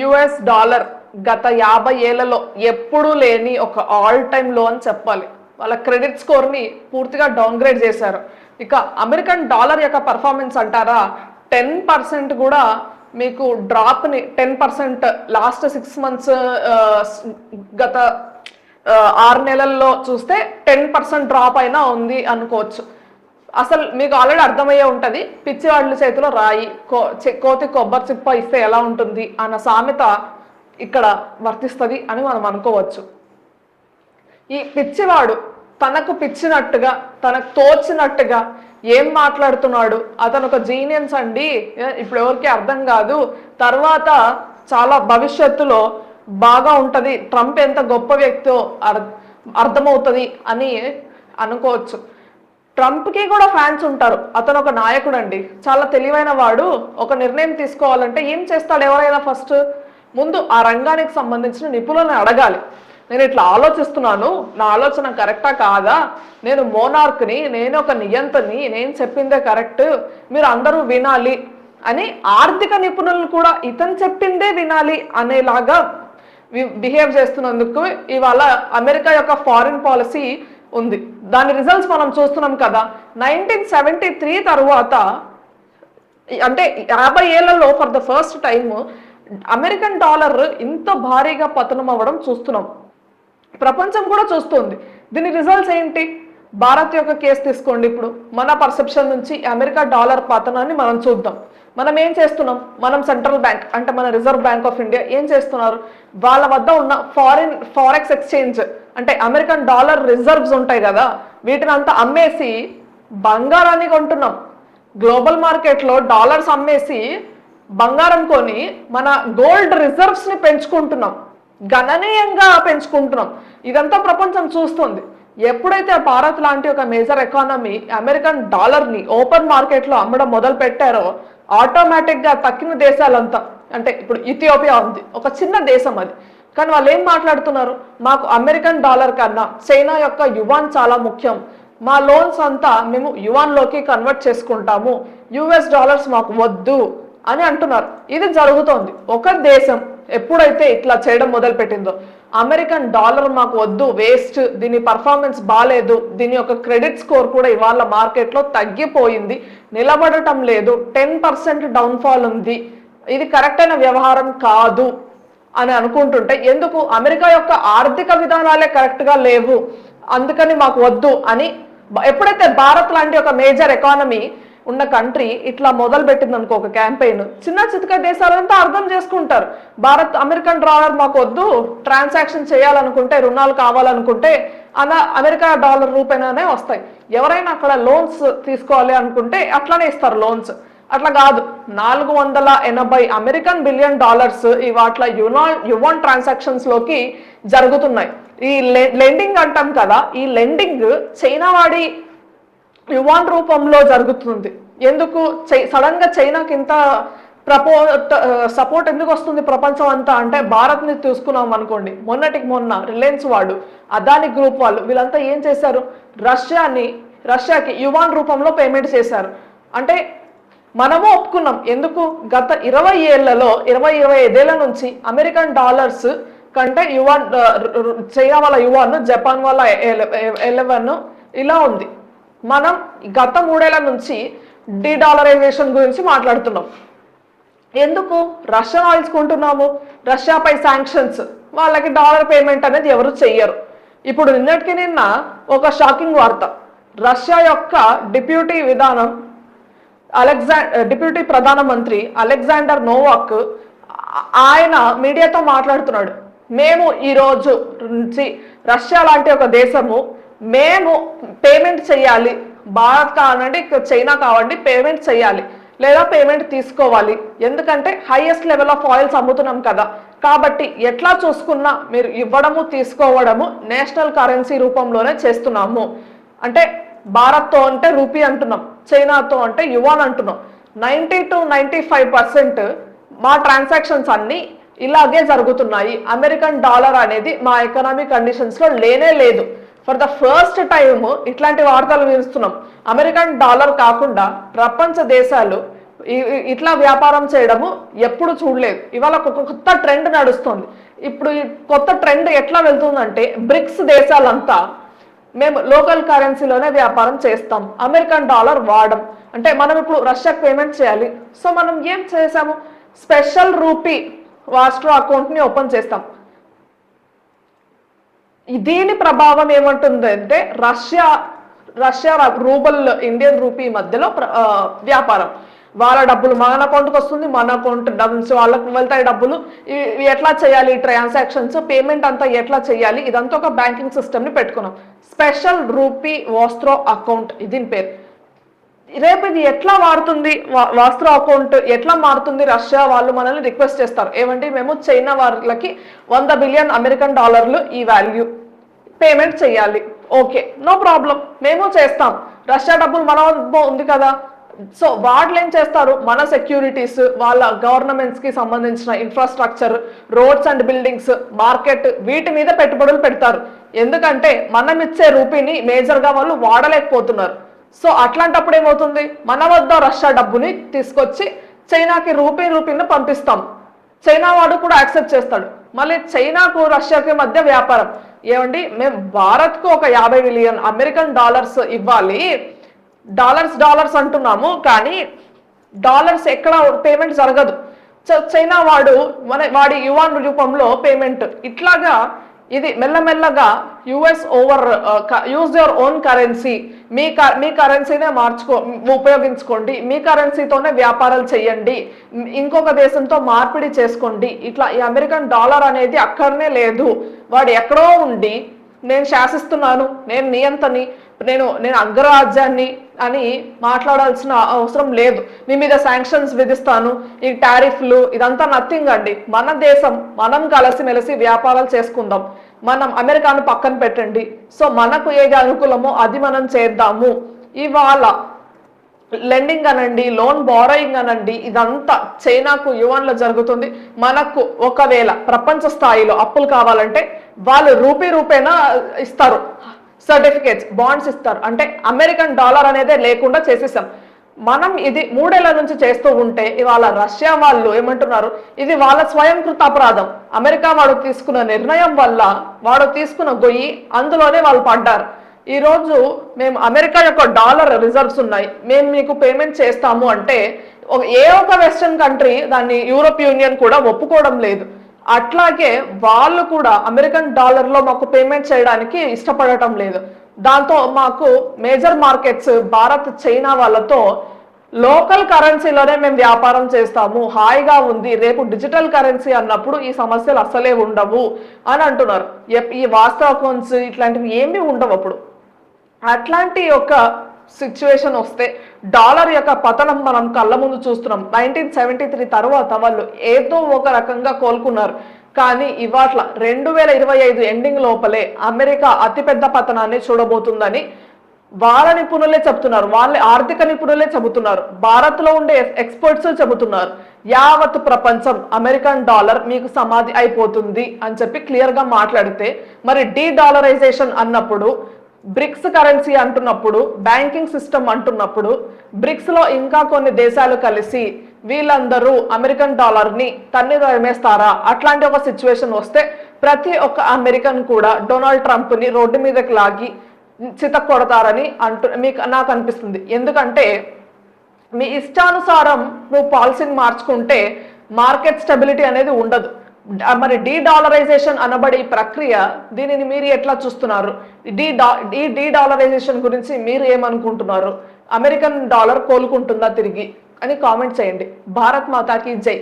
US dollar గత యాభై ఏళ్ళలో ఎప్పుడూ లేని ఒక ఆల్ టైమ్లో అని చెప్పాలి. వాళ్ళ క్రెడిట్ స్కోర్ని పూర్తిగా డౌన్గ్రేడ్ చేశారు. ఇక అమెరికన్ డాలర్ యొక్క పర్ఫార్మెన్స్ అంటారా? టెన్ పర్సెంట్ కూడా మీకు డ్రాప్ని ten percent last six months గత ఆరు నెలల్లో చూస్తే టెన్ పర్సెంట్ డ్రాప్ అయినా ఉంది అనుకోవచ్చు. అసలు మీకు ఆల్రెడీ అర్థమయ్యే ఉంటుంది పిచ్చివాళ్ళ చేతిలో రాయి కో చె- కోతి కొబ్బరి చిప్ప ఇస్తే ఎలా ఉంటుంది అన్న సామెత ఇక్కడ వర్తిస్తుంది అని మనం అనుకోవచ్చు. ఈ పిచ్చివాడు తనకు పిచ్చినట్టుగా తనకు తోచినట్టుగా ఏం మాట్లాడుతున్నాడు? అతను ఒక జీనియన్స్ అండి. ఇప్పుడు ఎవరికి అర్థం కాదు. తర్వాత చాలా భవిష్యత్తులో బాగా ఉంటుంది. ట్రంప్ ఎంత గొప్ప వ్యక్తో అర్ అర్థమవుతుంది అని అనుకోవచ్చు. ట్రంప్కి కూడా ఫ్యాన్స్ ఉంటారు. అతను ఒక నాయకుడు అండి చాలా తెలివైన వాడు. ఒక నిర్ణయం తీసుకోవాలంటే ఏం చేస్తాడు ఎవరైనా ఫస్ట్? ముందు ఆ రంగానికి సంబంధించిన నిపుణులను అడగాలి. నేను ఇట్లా ఆలోచిస్తున్నాను. నా ఆలోచన కరెక్టా కాదా? నేను మోనార్క్ని నేను ఒక నియంతని నేను చెప్పిందే కరెక్ట్. మీరు అందరూ వినాలి అని ఆర్థిక నిపుణులు కూడా ఇతను చెప్పిందే వినాలి అనేలాగా బిహేవ్ చేస్తున్నందుకు ఇవాళ అమెరికా యొక్క ఫారిన్ పాలసీ ఉంది. దాని రిజల్ట్స్ మనం చూస్తున్నాం కదా నైన్టీన్ సెవెంటీ త్రీ తర్వాత అంటే యాభై ఏళ్ళలో for the first time American dollar ఇంత భారీగా పతనం అవ్వడం చూస్తున్నాం. ప్రపంచం కూడా చూస్తుంది. దీని రిజల్ట్స్ ఏంటి? భారత్ యొక్క కేసు తీసుకోండి ఇప్పుడు. మన పర్సెప్షన్ నుంచి అమెరికా డాలర్ పతనాన్ని మనం చూద్దాం. మనం ఏం చేస్తున్నాం? మనం సెంట్రల్ బ్యాంక్ అంటే మన రిజర్వ్ బ్యాంక్ ఆఫ్ ఇండియా ఏం చేస్తున్నారు? వాళ్ళ వద్ద ఉన్న ఫారిన్ ఫారెక్స్ ఎక్స్చేంజ్ అంటే అమెరికన్ డాలర్ రిజర్వ్స్ ఉంటాయి కదా వీటిని అంతా అమ్మేసి బంగారాన్ని కొంటున్నాం. గ్లోబల్ మార్కెట్లో డాలర్స్ అమ్మేసి బంగారం కొని మన గోల్డ్ రిజర్వ్స్ని పెంచుకుంటున్నాం. గణనీయంగా పెంచుకుంటున్నాం. ఇదంతా ప్రపంచం చూస్తుంది. ఎప్పుడైతే భారత్ లాంటి ఒక మేజర్ ఎకానమీ అమెరికన్ డాలర్ని ఓపెన్ మార్కెట్లో అమ్మడం మొదలు పెట్టారో ఆటోమేటిక్గా తక్కిన దేశాలంతా అంటే ఇప్పుడు ఇథియోపియా ఉంది ఒక చిన్న దేశం అది. కానీ వాళ్ళు ఏం మాట్లాడుతున్నారు? మాకు అమెరికన్ డాలర్ కన్నా చైనా యొక్క యువాన్ చాలా ముఖ్యం. మా లోన్స్ అంతా మేము యువాన్లోకి కన్వర్ట్ చేసుకుంటాము. యుఎస్ డాలర్స్ మాకు వద్దు అని అంటున్నారు. ఇది జరుగుతోంది. ఒక దేశం ఎప్పుడైతే ఇట్లా చేయడం మొదలు పెట్టిందో అమెరికన్ డాలర్ మాకు వద్దు వేస్ట్ దీని పర్ఫార్మెన్స్ బాగాలేదు దీని యొక్క క్రెడిట్ స్కోర్ కూడా ఇవాళ మార్కెట్లో తగ్గిపోయింది నిలబడటం లేదు టెన్ పర్సెంట్ డౌన్ఫాల్ ఉంది. ఇది కరెక్ట్ అయిన వ్యవహారం కాదు అని అనుకుంటుంటే ఎందుకు? అమెరికా యొక్క ఆర్థిక విధానాలే కరెక్ట్గా లేవు అందుకని మాకు వద్దు అని ఎప్పుడైతే భారత్ లాంటి ఒక మేజర్ ఎకానమీ ఉన్న కంట్రీ ఇట్లా మొదలు పెట్టింది అనుకో ఒక క్యాంపెయిన్. చిన్న చితక దేశాలంతా అర్థం చేసుకుంటారు. భారత్ అమెరికన్ డాలర్ మాకు వద్దు ట్రాన్సాక్షన్ చేయాలనుకుంటే రుణాలు కావాలనుకుంటే అలా అమెరికా డాలర్ రూపేణానే వస్తాయి. ఎవరైనా అక్కడ లోన్స్ తీసుకోవాలి అనుకుంటే అట్లానే ఇస్తారు లోన్స్. అట్లా కాదు. నాలుగు వందల ఎనభై అమెరికన్ బిలియన్ డాలర్స్ ఇవాట్ల యునా యువన్ ట్రాన్సాక్షన్స్లోకి జరుగుతున్నాయి. ఈ లెండింగ్ అంటాం కదా ఈ లెండింగ్ చైనా వాడి యువాన్ రూపంలో జరుగుతుంది. ఎందుకు? సడన్గా చైనాకి ఇంత ప్రపో సపోర్ట్ ఎందుకు వస్తుంది ప్రపంచం అంతా? అంటే భారత్ని చూసుకున్నాం అనుకోండి. మొన్నటికి మొన్న రిలయన్స్ వాడు అదాని గ్రూప్ వాళ్ళు వీళ్ళంతా ఏం చేశారు? రష్యాని రష్యాకి యువాన్ రూపంలో పేమెంట్ చేశారు. అంటే మనము ఒప్పుకున్నాం. ఎందుకు? గత ఇరవై ఏళ్ళలో ఇరవై ఇరవై ఐదేళ్ళ నుంచి అమెరికన్ డాలర్స్ కంటే యువాన్ చైనా వాళ్ళ యువాన్ జపాన్ వాళ్ళ ఎలెవెన్ ఇలా ఉంది. మనం గత మూడేళ్ళ నుంచి డీడాలరైజేషన్ గురించి మాట్లాడుతున్నాం. ఎందుకు? రష్యన్ ఆయిల్స్ కొంటున్నాము రష్యాపై శాంక్షన్స్ వాళ్ళకి డాలర్ పేమెంట్ అనేది ఎవరు చెయ్యరు. ఇప్పుడు నిన్నటికి నిన్న ఒక షాకింగ్ వార్త. రష్యా యొక్క డిప్యూటీ విధానం అలెగ్జా డిప్యూటీ ప్రధానమంత్రి అలెగ్జాండర్ నోవాక్ ఆయన మీడియాతో మాట్లాడుతున్నాడు. మేము ఈ రోజు నుంచి రష్యా లాంటి ఒక దేశము మేము పేమెంట్ చేయాలి. భారత్ కావాలంటే చైనా కావండి పేమెంట్ చేయాలి. లేదా పేమెంట్ తీసుకోవాలి. ఎందుకంటే హైయెస్ట్ లెవెల్ ఆఫ్ ఆయిల్స్ అమ్ముతున్నాం కదా. కాబట్టి ఎట్లా చూసుకున్నా మీరు ఇవ్వడము తీసుకోవడము నేషనల్ కరెన్సీ రూపంలోనే చేస్తున్నాము. అంటే భారత్తో అంటే రూపీ అంటున్నాం చైనాతో అంటే యువాన్ అంటున్నాం. Ninety two ninety five percent మా ట్రాన్సాక్షన్స్ అన్నీ ఇలాగే జరుగుతున్నాయి. అమెరికన్ డాలర్ అనేది మా ఎకనామిక్ కండిషన్స్లో లేనే లేదు. ఫర్ ద ఫస్ట్ టైం ఇట్లాంటి వార్తలు వినిస్తున్నాం అమెరికన్ డాలర్ కాకుండా ప్రపంచ దేశాలు ఇట్లా వ్యాపారం చేయడము ఎప్పుడు చూడలేదు. ఇవాళ ఒక కొత్త ట్రెండ్ నడుస్తుంది. ఇప్పుడు ఈ కొత్త ట్రెండ్ ఎట్లా వెళ్తుందంటే బ్రిక్స్ దేశాలంతా మేము లోకల్ కరెన్సీలోనే వ్యాపారం చేస్తాం. అమెరికన్ డాలర్ వాడం అంటే మనం ఇప్పుడు రష్యాకి పేమెంట్ చేయాలి. సో మనం ఏం చేసాము? స్పెషల్ రూపీ వాస్ట్రో అకౌంట్ని ఓపెన్ చేస్తాం. దీని ప్రభావం ఏమంటుందంటే Russia Russia rouble Indian rupee మధ్యలో వ్యాపారం. వాళ్ళ డబ్బులు మన అకౌంట్కి వస్తుంది మన అకౌంట్ నుంచి వాళ్ళకి వెళ్తాయి డబ్బులు. ఇవి ఎట్లా చేయాలి ట్రాన్సాక్షన్స్ పేమెంట్ అంతా ఎట్లా చేయాలి ఇదంతా ఒక బ్యాంకింగ్ సిస్టమ్ని పెట్టుకున్నాం. స్పెషల్ రూపీ వాస్త్రో అకౌంట్ దీని పేరు. రేపు ఇది ఎట్లా మారుతుంది వా- వాస్త్ర అకౌంట్ ఎట్లా మారుతుంది రష్యా వాళ్ళు మనల్ని రిక్వెస్ట్ చేస్తారు. ఏమంటే మేము చైనా వాళ్ళకి వంద బిలియన్ అమెరికన్ డాలర్లు ఈ వాల్యూ పేమెంట్ చేయాలి. Okay no problem. మేము చేస్తాం. రష్యా డబ్బులు మన వద్ద ఉంది కదా. సో వాళ్ళు ఏం చేస్తారు? మన సెక్యూరిటీస్ వాళ్ళ గవర్నమెంట్స్కి సంబంధించిన infrastructure roads and buildings market వీటి మీద పెట్టుబడులు పెడతారు. ఎందుకంటే మనం ఇచ్చే రూపీని మేజర్గా వాళ్ళు వాడలేకపోతున్నారు. సో అట్లాంటప్పుడు ఏమవుతుంది? మన వద్ద రష్యా డబ్బుని తీసుకొచ్చి చైనాకి రూపీ రూపీని పంపిస్తాం. చైనా వాడు కూడా యాక్సెప్ట్ చేస్తాడు. మళ్ళీ చైనాకు రష్యాకి మధ్య వ్యాపారం. ఏమండి మేము భారత్కు ఒక యాభై మిలియన్ అమెరికన్ డాలర్స్ ఇవ్వాలి. డాలర్స్ డాలర్స్ అంటున్నాము కానీ డాలర్స్ ఎక్కడ పేమెంట్ జరగదు. చ- చైనా వాడు మన వాడి యువాన్ రూపంలో పేమెంట్. ఇట్లాగా ఇది మెల్లమెల్లగా US over use your own currency మీ క- మీ కరెన్సీనే మార్చుకో ఉపయోగించుకోండి. మీ కరెన్సీతోనే వ్యాపారాలు చేయండి. ఇంకొక దేశంతో మార్పిడి చేసుకోండి. ఇట్లా ఈ అమెరికన్ డాలర్ అనేది అక్కడనే లేదు. వాడు ఎక్కడో ఉండి నేను శాసిస్తున్నాను నేను నియంతని నేను నేను అగ్రరాజ్యాన్ని అని మాట్లాడాల్సిన అవసరం లేదు. మీ మీద శాంక్షన్స్ విధిస్తాను. ఈ టారిఫ్లు ఇదంతా నథింగ్ అండి. మన దేశం మనం కలిసిమెలిసి వ్యాపారాలు చేసుకుందాం. మనం అమెరికాను పక్కన పెట్టండి. సో మనకు ఏది అనుకూలమో అది మనం చేద్దాము. ఇవాళ లెండింగ్ అనండి లోన్ బారోయింగ్ అనండి ఇదంతా చైనాకు యువన్లో జరుగుతుంది. మనకు ఒకవేళ ప్రపంచ స్థాయిలో అప్పులు కావాలంటే వాళ్ళు రూపీ రూపేనా ఇస్తారు? సర్టిఫికేట్స్ బాండ్స్ ఇస్తారు. అంటే అమెరికన్ డాలర్ అనేదే లేకుండా చేసేసాం. మనం ఇది మూడేళ్ళ నుంచి చేస్తూ ఉంటే ఇవాళ రష్యా వాళ్ళు ఏమంటున్నారు? ఇది వాళ్ళ స్వయంకృత అపరాధం. అమెరికా వాడు తీసుకున్న నిర్ణయం వల్ల వాడు తీసుకున్న గొయ్యి అందులోనే వాళ్ళు పడ్డారు. ఈరోజు మేము అమెరికా యొక్క డాలర్ రిజర్వ్స్ ఉన్నాయి. మేము మీకు పేమెంట్ చేస్తాము అంటే ఏ ఒక వెస్టర్న్ కంట్రీ దాన్ని యూరోప్ యూనియన్ కూడా ఒప్పుకోవడం లేదు. అట్లాగే వాళ్ళు కూడా అమెరికన్ డాలర్లో మాకు పేమెంట్ చేయడానికి ఇష్టపడటం లేదు. దాంతో మాకు మేజర్ మార్కెట్స్ భారత్ చైనా వాళ్ళతో లోకల్ కరెన్సీలోనే మేము వ్యాపారం చేస్తాము. హాయిగా ఉంది. రేపు డిజిటల్ కరెన్సీ అన్నప్పుడు ఈ సమస్యలు అస్సలే ఉండవు అని అంటున్నారు. ఈ వాస్తవ అకౌంట్స్ ఇట్లాంటివి ఏమీ ఉండవు అప్పుడు. అట్లాంటి ఒక సిచ్యువేషన్ వస్తే డాలర్ యొక్క పతనం మనం కళ్ళ ముందు చూస్తున్నాం. నైన్టీన్ సెవెంటీ త్రీ తర్వాత వాళ్ళు ఏదో ఒక రకంగా కోలుకున్నారు. కానీ ఇవాట్ల రెండు వేల ఇరవై ఐదు ఎండింగ్ లోపలే అమెరికా అతిపెద్ద పతనాన్ని చూడబోతుందని వాళ్ళ నిపుణులే చెబుతున్నారు. వాళ్ళ ఆర్థిక నిపుణులే చెబుతున్నారు. భారత్లో ఉండే ఎక్స్పర్ట్స్ చెబుతున్నారు. యావత్ ప్రపంచం అమెరికన్ డాలర్ మీకు సమాధి అయిపోతుంది అని చెప్పి క్లియర్గా మాట్లాడితే మరి డీ డాలరైజేషన్ అన్నప్పుడు బ్రిక్స్ కరెన్సీ అంటున్నప్పుడు బ్యాంకింగ్ సిస్టమ్ అంటున్నప్పుడు బ్రిక్స్లో ఇంకా కొన్ని దేశాలు కలిసి వీళ్ళందరూ అమెరికన్ డాలర్ని తన్ని రమేస్తారా అట్లాంటి ఒక సిచ్యువేషన్ వస్తే ప్రతి ఒక్క అమెరికన్ కూడా డొనాల్డ్ ట్రంప్ని రోడ్డు మీదకి లాగి చిత కొడతారని అంటు మీకు నాకు అనిపిస్తుంది. ఎందుకంటే మీ ఇష్టానుసారం నువ్వు పాలసీని మార్చుకుంటే మార్కెట్ స్టెబిలిటీ అనేది ఉండదు. మరి డీ డాలరైజేషన్ అనబడే ఈ ప్రక్రియ దీనిని మీరు ఎట్లా చూస్తున్నారు? డీ డా ఈ డీ డాలరైజేషన్ గురించి మీరు ఏమనుకుంటున్నారు? అమెరికన్ డాలర్ కోలుకుంటుందా తిరిగి? అని కామెంట్ చేయండి. భారత్ మాతాకి జై.